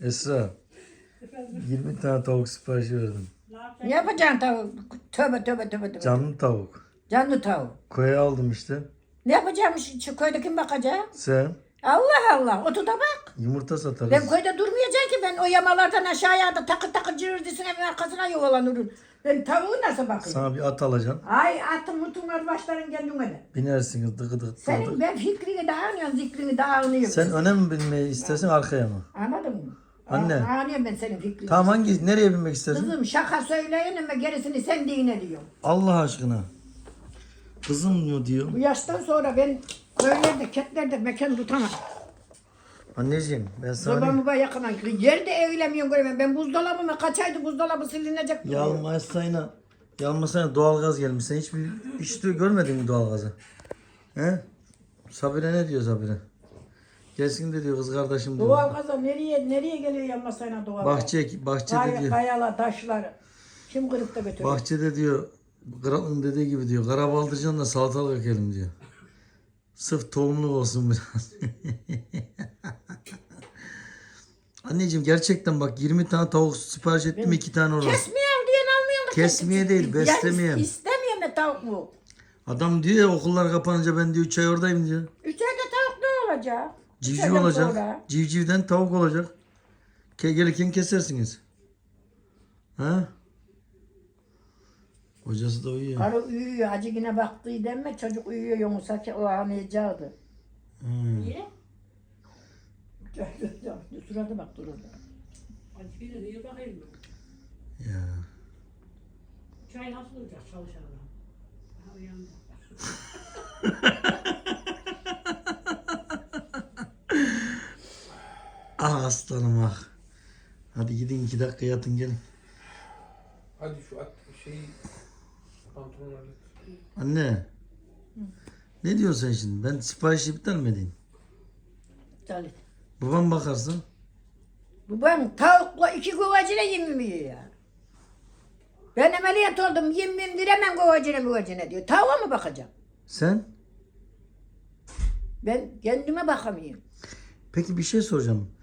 Esra. 20 tane tavuk siparişi verdim. Ne yapacaksın tavuk? Tövbe tövbe tövbe tövbe. Canlı tavuk. Canlı tavuk. Koya aldım işte. Ne yapacağım şu köyde kim bakacak? Sen Allah Allah otu da bak. yumurta satarız. Ben köyde durmayacağım ki ben o yamalardan aşağıya da takır takır cırırdısın evin arkasına yuvalanırım. Ben tavuğu nasıl bakayım? Sana bir at alacaksın. Ay atın mutun var başların kendine de. Binersiniz dıgı dıgı Senin dıgı. ben fikrini dağınıyorum, zikrini dağınıyorum. Sen öne mi binmeyi istersin arkaya mı? Anladın mı? Anne. Anlıyorum ben senin fikrini. Tamam hangi nereye binmek istersin? Kızım şaka söyleyin ama gerisini sen dine diyor. Allah aşkına. Kızım mı diyor. Bu yaştan sonra ben köylerde, ketlerde mekan tutamam. Anneciğim ben sana Babamı bana yakına. Yerde eğilemiyorum göremem. Ben buzdolabıma kaçaydı buzdolabı silinecek. Yalmasayna Yalmasayna doğalgaz gelmiş. Sen hiç de görmedin mi doğalgazı? He? Sabire ne diyor Sabire? Gelsin de diyor kız kardeşim diyor. Doğal gaza nereye nereye geliyor yanmasayla doğal gaz? Bahçe, bahçede Kay, diyor. kayalar, taşlar. Kim kırıp da götürüyor? Bahçede diyor. Kralın dediği gibi diyor. Kara baldırcanla salatalık ekelim diyor. Sırf tohumluk olsun biraz. Anneciğim gerçekten bak 20 tane tavuk sipariş ettim 2 tane orada. Kesmiyorum diyen almıyorum. Kesmeye değil, beslemeye. is- istemiyorum da tavuk mu? Adam diyor ya okullar kapanınca ben diyor 3 ay oradayım diyor. Üç ayda tavuk ne olacak? Civciv olacak. sonra. Civcivden tavuk olacak. Ke gelirken kesersiniz. Ha? Hocası da uyuyor. Karı uyuyor. Acı yine baktığı deme çocuk uyuyor yoksa ki o anlayacaktı. Hmm. Niye? Surata bak durada. Hadi bir de niye bakayım ben? Ya. Çay nasıl olacak çalışanlar? Ha uyandı. Ah aslanım ah. Hadi gidin iki dakika yatın gelin. Hadi şu at şeyi pantolonları. Anne. Ne diyorsun sen şimdi? Ben siparişi iptal mi edeyim? Talit. Babam bakarsın. Ben tavukla iki kovacına yemiyor ya. Ben ameliyat oldum yemeyeyim diremem kovacına kovacına diyor. Tavuğa mı bakacağım? Sen? Ben kendime bakamıyorum. Peki bir şey soracağım.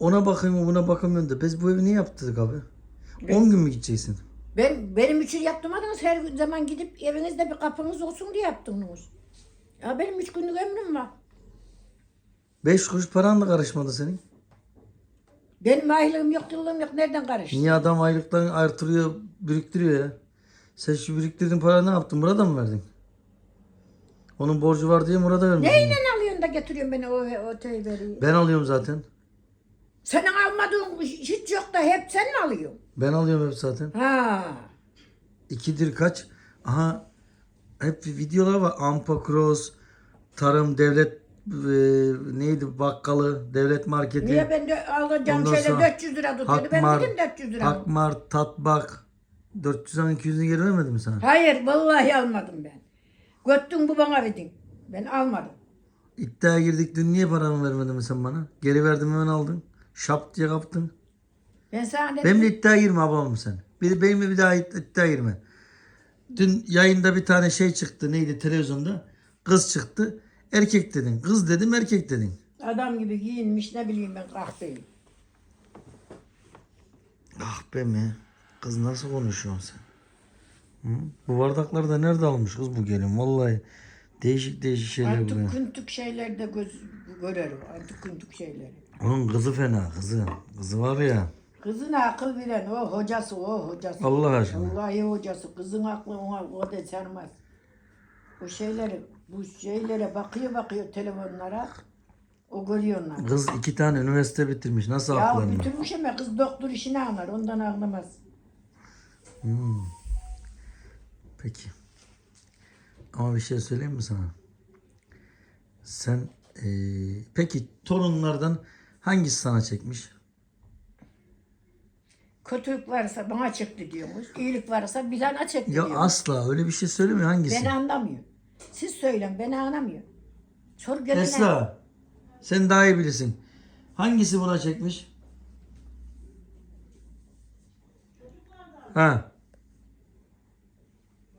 Ona bakayım buna bakamıyorum da biz bu evi niye yaptırdık abi? 10 gün mü gideceksin? Ben benim için yaptırmadınız her zaman gidip evinizde bir kapınız olsun diye yaptınız. Ya benim üç günlük ömrüm var. 5 kuruş paran da karışmadı senin. Benim aylığım yok, yıllığım yok. Nereden karıştı? Niye adam aylıktan artırıyor, biriktiriyor ya? Sen şu biriktirdiğin parayı ne yaptın? Burada mı verdin? Onun borcu var diye Murat'a vermişsin. Neyle alıyorsun da getiriyorsun beni o, o teyveri? Ben alıyorum zaten. Senin almadığın hiç yok da hep sen mi alıyorsun? Ben alıyorum hep zaten. Ha. İkidir kaç? Aha hep videolar var. Ampa Cross, Tarım, Devlet e, neydi bakkalı, devlet marketi. Niye ben de alacağım Ondan sonra 400 lira tutuyordu. Ben Hakmar, dedim 400 lira. Hakmar, Tatbak. 400'den 200'ünü geri vermedim mi sana? Hayır vallahi almadım ben. Göttün bu bana verdin. Ben almadım. İddiaya girdik dün niye paramı vermedin mi sen bana? Geri verdim hemen aldın. Şap diye kaptın. Ben sana dedim. Benimle iddiaya girme ablam sen. Bir, benimle bir daha id- iddiaya girme. Dün yayında bir tane şey çıktı neydi televizyonda. Kız çıktı. Erkek dedin. Kız dedim erkek dedin. Adam gibi giyinmiş ne bileyim ben kahveyim. Ah be mi? Kız nasıl konuşuyorsun sen? Hı? Bu bardakları da nerede almış kız bu gelin? Vallahi değişik değişik şeyler bu. ya. Artık kuntuk şeylerde göz görüyorum. Artık kuntuk şeyleri. Onun kızı fena kızı. Kızı var ya. Kızına akıl veren o hocası o hocası. Allah aşkına. Vallahi hocası. Kızın aklı ona o da sermez. O şeyleri bu şeylere bakıyor bakıyor telefonlara. O görüyor onları. Kız iki tane üniversite bitirmiş. Nasıl Ya aklanıyor? bitirmiş ama kız doktor işini anlar. Ondan anlamaz. Hmm. Peki. Ama bir şey söyleyeyim mi sana? Sen eee, peki torunlardan hangisi sana çekmiş? Kötülük varsa bana çekti diyormuş. İyilik varsa bir tane çekti Ya diyormuş. asla öyle bir şey söylemiyor hangisi? Beni anlamıyor. Siz söyleyin beni anlamıyor. Sor gelene. Esra. Sen daha iyi bilirsin. Hangisi buna çekmiş? Ha,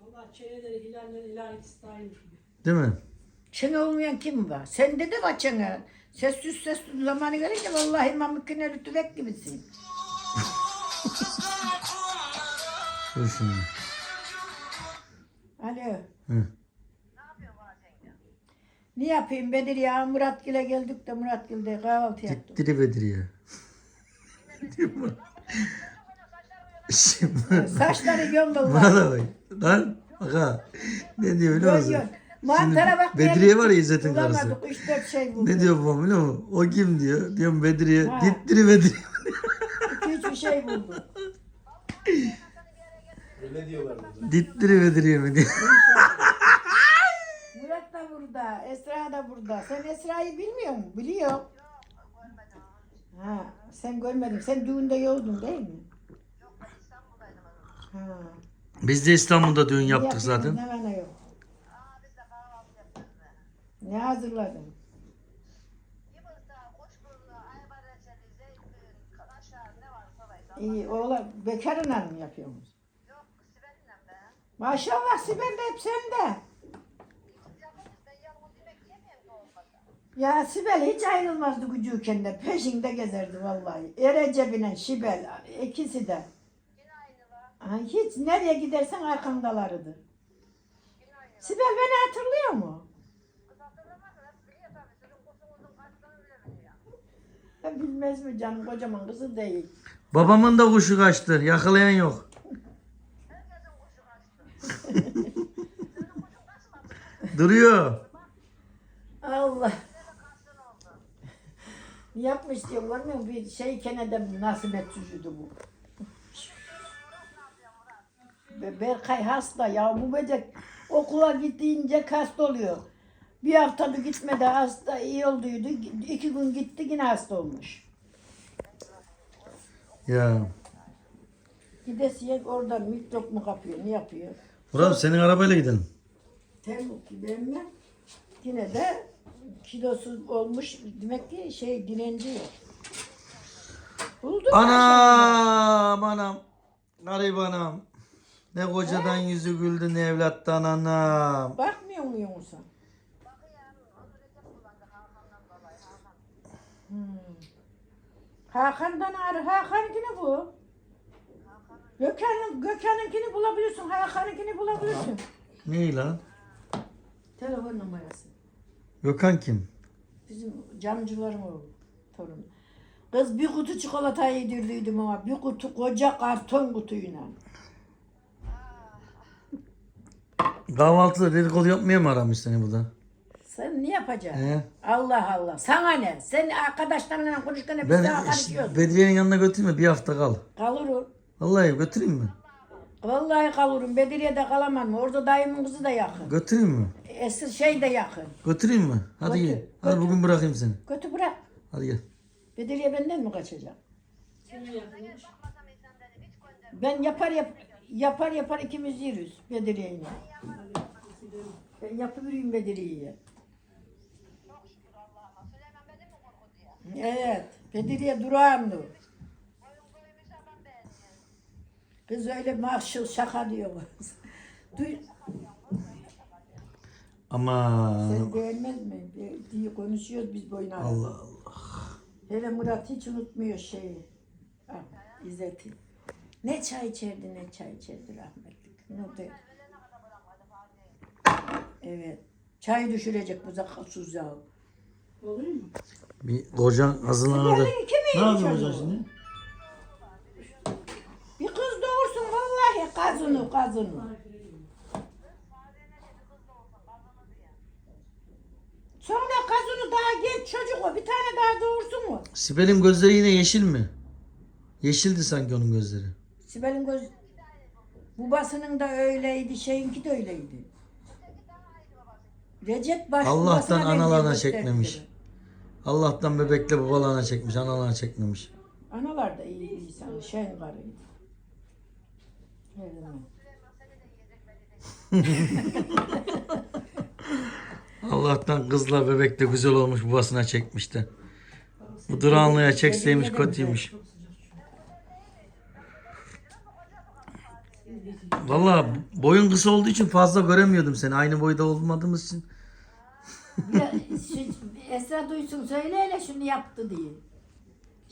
Valla çeneleri, hilalleri, ilahi gibi. değil mi? Çene olmayan kim var? Sende de var çene. Sessiz sessiz zamanı gelince vallahi mamukine rütübek gibisin. Dur şimdi. Alo. Hı. Ne yapayım Bedir ya Murat Gül'e geldik de Murat Gül'de kahvaltı yaptık. Diri Bedriye. Şimdi Saçları yolladılar. bana bak. Lan aga. Ne diyor biliyor Yok musun? yok. Mantara bak. Bedriye var ya İzzet'in karısı. Bulamadık 3-4 şey bulduk. Ne diyor babam biliyor musun? O kim diyor? Diyorum Bedriye. Ha. Dittiri Bedriye. 2-3 bir şey bulduk. Öyle diyorlar burada. Dittiri Bedriye mi diyor. Murat da burada, Esra da burada. Sen Esra'yı bilmiyor musun? Biliyor. Ha, sen görmedin. Sen düğünde yoldun değil mi? Yok ben İstanbul'daydım. Ha. Biz de İstanbul'da düğün yaptık zaten. Ne yok. Ne hazırladın? İyi oğlan bekarınla mı yapıyorsunuz? Yok Sibel'le be. Maşallah Sibel de hep sende. Ya Sibel hiç ayrılmazdı gücüyken de peşinde gezerdi vallahi. Erecep'le Sibel ikisi de. Ha, hiç nereye gidersen arkandalardı. Sibel beni hatırlıyor mu? Bilmez mi canım kocaman kızı değil. Babamın da kuşu kaçtı. Yakalayan yok. Duruyor. Allah. Yapmış diyor görmüyor musun? Bir şey kenede nasimet sucudu bu. Be- Berkay hasta ya bu böcek okula gittiğince hasta oluyor. Bir hafta bir gitmedi hasta iyi olduydu. İki gün gitti yine hasta olmuş. Ya. Gidesiye orada mikrop mu kapıyor ne yapıyor? Murat senin arabayla gidelim. Temmuz gidelim mi? Yine de kilosu olmuş demek ki şey direnci yok. Bulduk. Anam anam. Garip anam. Ne kocadan yüzü güldü ne evlattan anam. Bakmıyor mu yoksa? Hakan'dan arı. Hakan'ınkini bu. Gökhan'ın Gökhan'ınkini bulabilirsin. Hakan'ınkini bulabilirsin. Ne lan? Telefon numarası. Gökhan kim? Bizim camcıların oğlu. Torun. Kız bir kutu çikolata yedirdiydim ama bir kutu koca karton kutuyla. Kahvaltıda dedikodu yapmaya mı aramış seni burada? Sen ne yapacaksın? He? Allah Allah. Sana ne? Sen arkadaşlarınla konuşurken hep Ben sana karışıyorsun. Bedriye'nin yanına götüreyim mi? Bir hafta kal. Kalırım. Vallahi götüreyim mi? Vallahi kalırım. Bedriye'de kalamam. Orada dayımın kızı da yakın. Götüreyim mi? Esir şey de yakın. Götüreyim mi? Hadi Götür, gel. Hadi götür. bugün bırakayım seni. Kötü bırak. Hadi gel. Bedriye benden mi kaçacak? Ben yapar yap yapar yapar ikimiz yürüz Bedriye'yle. Ben yapıvereyim Bedriye'yi. Evet. Bedriye durağımdı. Kız öyle mahşıl şaka diyor kız. Duy, Ama sen beğenmez mi? Be- diye konuşuyoruz biz boyuna. Allah Allah. Hele Murat hiç unutmuyor şeyi. Ah, İzzet'i. Ne çay içerdi ne çay içerdi rahmetlik. Ne oldu? Evet. Çay düşürecek bu zakatsız ya. Olur mu? Bir kocan hazırlanırdı. Ne yapıyorsun hocam şimdi? Bir kız doğursun vallahi kazını kazını. Sonra kazını daha genç çocuk o. Bir tane daha doğursun mu? Sibel'in gözleri yine yeşil mi? Yeşildi sanki onun gözleri. Sibel'in göz... Babasının da öyleydi, şeyinki de öyleydi. Recep baş Allah'tan babasına analarına çekmemiş. Allah'tan bebekle babalarına çekmiş, analarına çekmemiş. Analar da iyi insan, şen karıydı. Her zaman. Allah'tan kızla bebek de güzel olmuş babasına çekmiş de. Bu duranlıya çekseymiş kötüymüş. Valla boyun kısa olduğu için fazla göremiyordum seni. Aynı boyda olmadığımız için. Esra duysun söyle hele şunu yaptı diye.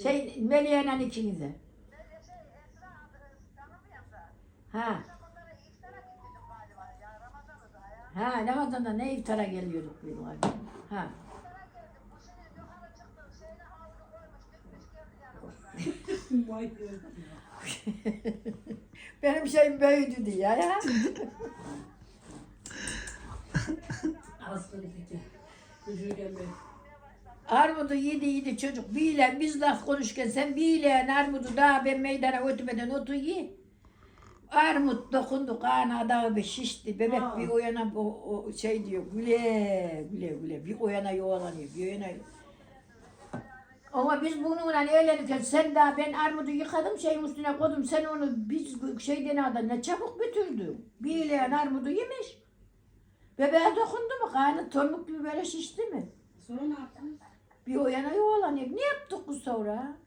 Şey Meliha'yla ikinize. Ha. Ha Ramazan'da ne iftara geliyorduk var. Ha. Benim şeyim büyüdü diye ya. Aslı gelmedi. Armudu yedi yedi çocuk. Bilen biz laf konuşurken sen bilen armudu daha ben meydana götürmeden otu ye. Armut dokundu kana adağı bir şişti. Bebek Aa. bir o yana o, o şey diyor güle güle güle bir o yana yuvalanıyor bir o yana ama biz bununla eğlenirken sen daha ben armudu yıkadım şeyin üstüne koydum sen onu biz şeyden aldı ne çabuk bitirdim. Bilen armudu yemiş. Bebeğe dokundu mu karnı tomuk gibi böyle şişti mi? Sonra ne yaptın? Bir o yana yuvalanıyor. Ne yaptık bu sonra?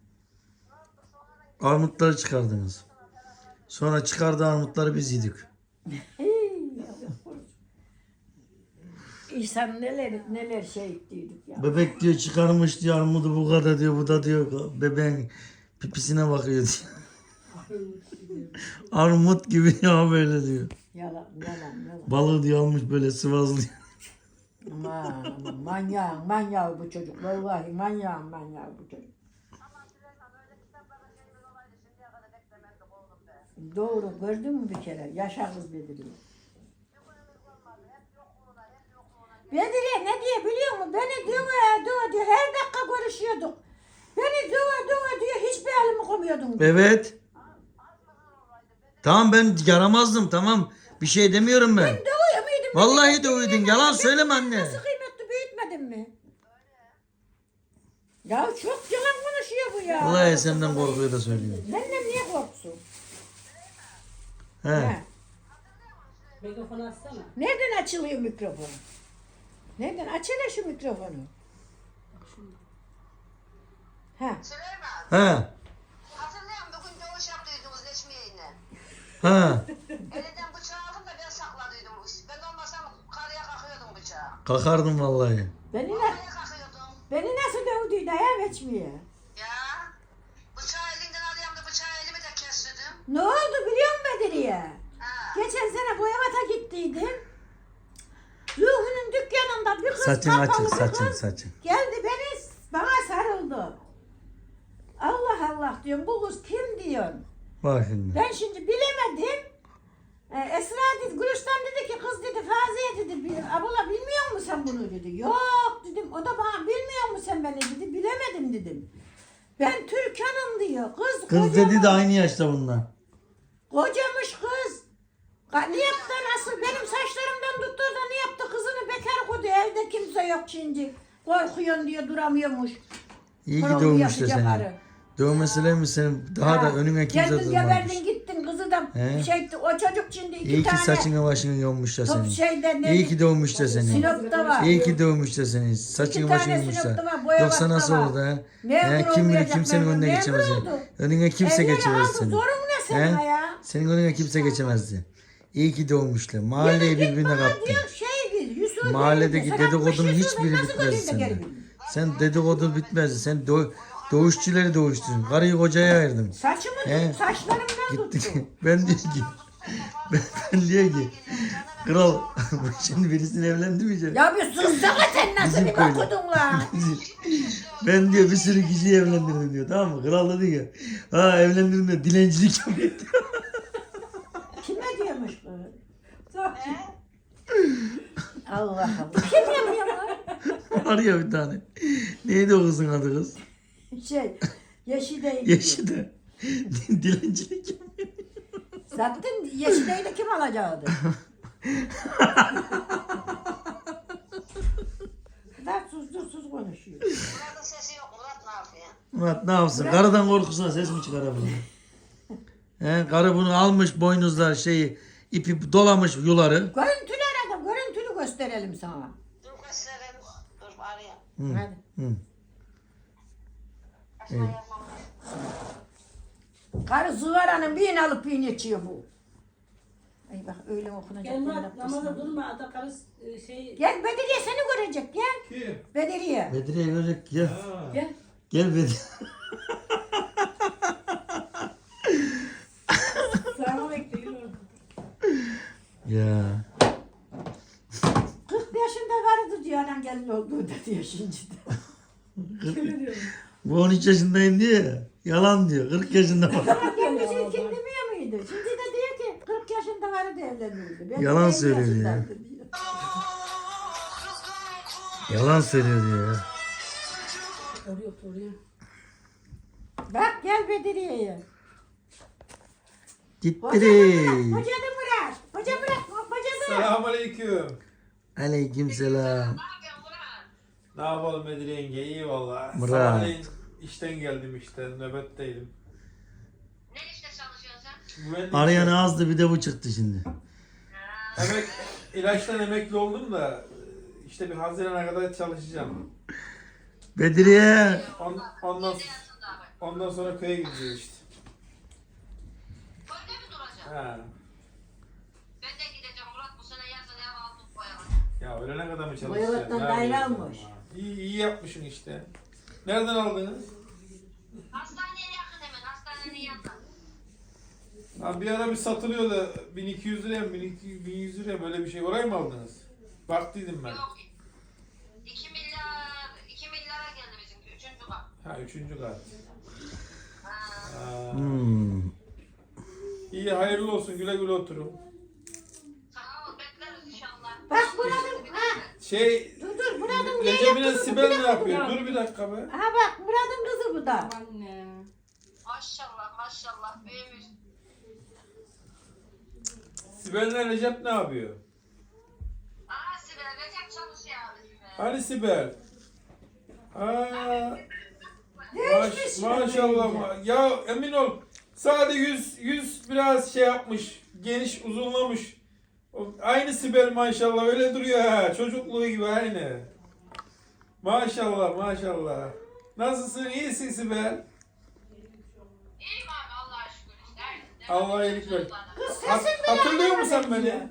Armutları çıkardınız. Sonra çıkardı armutları biz yedik. İnsan neler neler şey ettiydik ya. Bebek diyor çıkarmış diyor armudu bu kadar diyor bu da diyor bebeğin pipisine bakıyor diyor. Armut gibi ya böyle diyor. Yalan yalan yalan. Balığı diyor almış böyle sıvazlıyor. Aman aman manyağın manyağı bu çocuk. Vallahi manyağın manyağı bu çocuk. Doğru gördün mü bir kere? Yaşa kız Bedriye. Bedriye ne diye biliyor musun? Beni dua dua diyor. Her dakika görüşüyorduk. Beni dua dua diyor. Hiçbir elimi koymuyordun. Evet. Tamam ben yaramazdım tamam. Bir şey demiyorum ben. Dövüyor muydun? Vallahi de uydun. Yalan söyleme anne. Nasıl kıymetli büyütmedin mi? Ya çok yalan konuşuyor bu ya. Vallahi senden korkuyor da söylüyor. Benden niye korksun? He. He. Mikrofonu açsana. Nereden açılıyor mikrofon? Nereden? Aç hele şu mikrofonu. Ha. Süleyman, He. hatırlıyor musun bugün dövüş yaptıydınız Leşmiye'yle? Ha. Elinden bıçağı aldım da ben sakladıydım. Ben olmasam karıya kakıyordum bıçağı. Kalkardım vallahi. Beni, ne, Karıya kakıyordum. beni nasıl dövdüydü ya geçmeye? Ya. Bıçağı elinden alıyorum da bıçağı elimi de kestirdim. Ne oldu biliyor musun Bedriye? Ha. Geçen sene Boyabat'a gittiydim. Ruhu'nun dükkanında bir kız Saçın kapalı açık bir saçın kız saçın. geldi beni bana sarıldı. Allah Allah diyorum bu kız kim diyorum. Bak şimdi. Ben şimdi bilemedim. Ee, Esra dedi, Gülistan dedi ki kız dedi Faziye dedi, "Bil- abla bilmiyor musun sen bunu dedi. Yok dedim, o da bana bilmiyor musun sen beni dedi, bilemedim dedim. Ben Türkan'ım diyor, kız, Kız dedi de aynı yaşta bunlar. kocamış kız. Ka- Ne yaptı nasıl, benim saçlarımdan tuttu da ne yaptı, kızını bekar koydu, evde kimse yok şimdi. Korkuyorsun diyor, duramıyormuş. İyi ki Kırıldı de yapacak seni. arı. Dövmeseler mi senin daha da Ha, önüne kimse Geldin durmamış. geberdin gittin kızı da He. şey o çocuk şimdi iki İyi ki tane saçını başını yolmuş da top senin. şeyde ne İyi ki dövmüş de seni. Sinop'ta var. İyi ki dövmüş de seni. Saçını tane başını yolmuş Sinop'ta var, da. Boyabat'ta Yoksa nasıl var. oldu ha? Memur He, kim bilir olmayacak, kimsenin memur. önüne Memur oldu. Önüne kimse Evleri geçemez aldı, seni. Zorun ne senin He? ya? Senin önüne kimse geçemezdi. İyi ki doğmuşlar. Mahalleyi Git birbirine bana kattın. diyor şey Yusuf Mahalledeki Bey'in de, sen dedikodunun altmış hiçbiri nasıl bileyim? Sen dedikodu bitmezdi. Sen do doğuşçuları doğuşturdun. Karıyı kocaya ayırdın. Saçımı He. saçlarımdan tuttu. Gitti. ben diyor ki ben, ben diyor ki kral şimdi birisini evlendirmeyeceğim. Ya bir sussana sen nasıl Bizim bir köyde. okudun lan? ben diyor bir sürü kişiyi evlendirdim diyor tamam mı? Kral diyor ki ha evlendirdim de dilencilik yapıyor. Kime diyormuş bu? Allah Allah. Kim yapıyor lan? Var ya bir tane. Neydi o kızın adı kız? Şey, Yeşide'yi. Yaşı da. dilencilik yapıyor. Zaten Yeşide'yi de kim alacaktı? Kadar susdursuz konuşuyor. Murat'ın sesi yok. Murat ne yapıyor? Murat ne yapsın? Karıdan korkusuna ses mi çıkarabilir? He, karı bunu almış boynuzlar şeyi ipi dolamış yuları. Görüntülü aradım, görüntülü gösterelim sana. Dur gösterelim. Dur arayayım. Hadi. Hı. Yapmam. Karı zıvaranın birini alıp birini içiyor bu. Ay bak öyle okunacak. Böyle yaptırsın. namaza durma da karı e, şey Gel Bedriye seni görecek gel. Kim? Bedriye. Bedriye görecek gel. Ha. gel. Gel Bedriye. Sağına bekliyor. Ya. 40 yaşında vardı diyor anam gelin olduğu dedi de. Şöyle diyorum. Bu 13 yaşındayım diyor ya. Yalan diyor. 40 yaşında bak. Kendisi ilkin demiyor muydu? Şimdi de diyor ki 40 yaşında vardı evlenirdi. Ben Yalan 50 söylüyor ya. diyor. Yalan söylüyor diyor ya. Oraya. Bak gel Bedriye'ye. Gitti. Hoca da bırak. Hoca da bırak. Hoca bırak. Hoca da. Selamünaleyküm. Aleyküm selam. Ne yapalım Medine yenge? İyi valla. Murat. Sabahleyin işten geldim işte. Nöbetteydim. Ne işte çalışıyorsun sen? Mühendis- Arayan azdı bir de bu çıktı şimdi. Emek, ilaçtan emekli oldum da işte bir Haziran'a kadar çalışacağım. Bedriye. On, ondan, ondan sonra köye gideceğiz işte. Köyde mi duracaksın? Ha. Ben de gideceğim Murat bu sene yazın ev aldık koyalım. Ya öğlene kadar mı çalışacağız? Boyavattan Ne daire almış. İyi, iyi yapmışsın işte. Nereden aldınız? Hastaneye yakın hemen hastanenin yanında. Ha, bir ara bir satılıyor da 1200 liraya mı 1200 1100 liraya böyle bir şey. Orayı mı aldınız? Baktıydım ben. Yok. 2 milyar, 2 milyara geldi bizimki. Üçüncü kat. Ha üçüncü kat. Ha. Hmm. İyi hayırlı olsun güle güle oturun. Sağ ol bekleriz inşallah. Bak Murat'ım. Ha. Şey Dur dur Murat'ım niye Recep'in yaptın? Sibel ne yapıyor? Dur bir dakika be. Ha bak Murat'ın kızı bu da. Anne. Maşallah maşallah büyümüş. Sibel'le Recep ne yapıyor? Aa Sibel Recep çalışıyor abi Sibel. Hani Sibel? Aa, Değişmiş maş, maşallah. ma- Ya emin ol. Sadece yüz, yüz biraz şey yapmış. Geniş uzunlamış. O- Aynı Sibel maşallah öyle duruyor ha. Çocukluğu gibi aynı. Maşallah maşallah. Nasılsın? İyisin Sibel. İyiyim abi Allah'a şükür işte. Aynen. Allah iyilik ver. Kız Hat- hatırlıyor musun beni?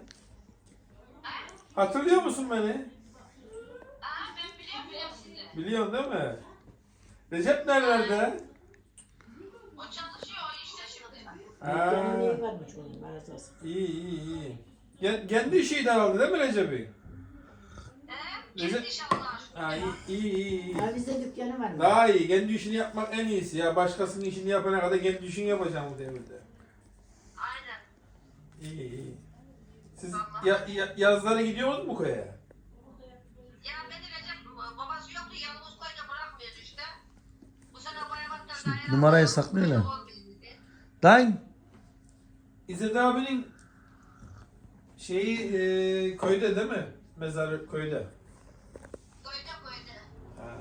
Hatırlıyor musun beni? Aa ben biliyorum biliyorum sizi. Biliyorsun değil mi? Recep nerelerde? O çalışıyor o işte şimdi. Mağazası. iyi iyi iyi. Gen- Kendi işiydi herhalde değil mi? He? Recep- Kendi iş Allah'a şükür. Ha, iyi iyi iyi. iyi. Ha bizde dükkanı var. Daha iyi. Kendi işini yapmak en iyisi ya. Başkasının işini yapana kadar kendi işini yapacağım bu devirde. Aynen. İyi iyi. Siz ya, ya- yazları gidiyor musunuz mu köye? Ya beni Recep babası yoktu yalnız koyda bırakmıyordu işte. Bu sene bayabattan daire numarayı saklıyorlar. Lan. İzzet abinin şeyi e, köyde değil mi? Mezarı köyde. Koyda koyda. Ha.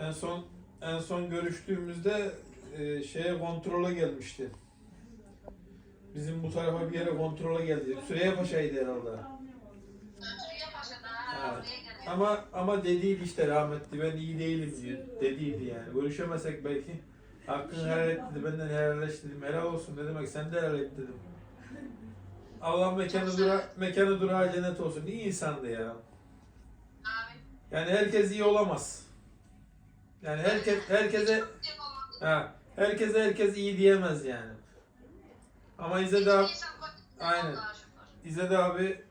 En son en son görüştüğümüzde e, şeye kontrole gelmişti. Bizim bu tarafa bir yere kontrole geldi. Süreyya Paşa'ydı herhalde. Sürüyor Paşa'da Ha. Ama ama dediydi işte rahmetli ben iyi değilim diyor. Dediydi yani. Görüşemesek belki hakkını helal et dedi. Benden helalleş dedim. Helal olsun ne demek sen de helal et dedim. Allah mekanı dura mekanı durağı cennet olsun. İyi insandı ya. Abi. Yani herkes iyi olamaz. Yani herkes herkese ha herkese herkes iyi diyemez yani. Ama İzzet abi, Aynen. İzzet abi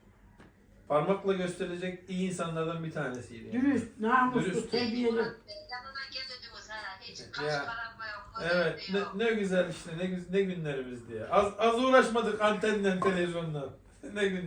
parmakla gösterilecek iyi insanlardan bir tanesiydi. yani. Dürüst, namuslu, Dürüst. terbiyeli. Yanından geziyordunuz ha. Hiç kaş Ya. yok. Evet, ne, ne güzel işte, ne, ne günlerimizdi ya. Az, az uğraşmadık antenden, televizyondan. ne gün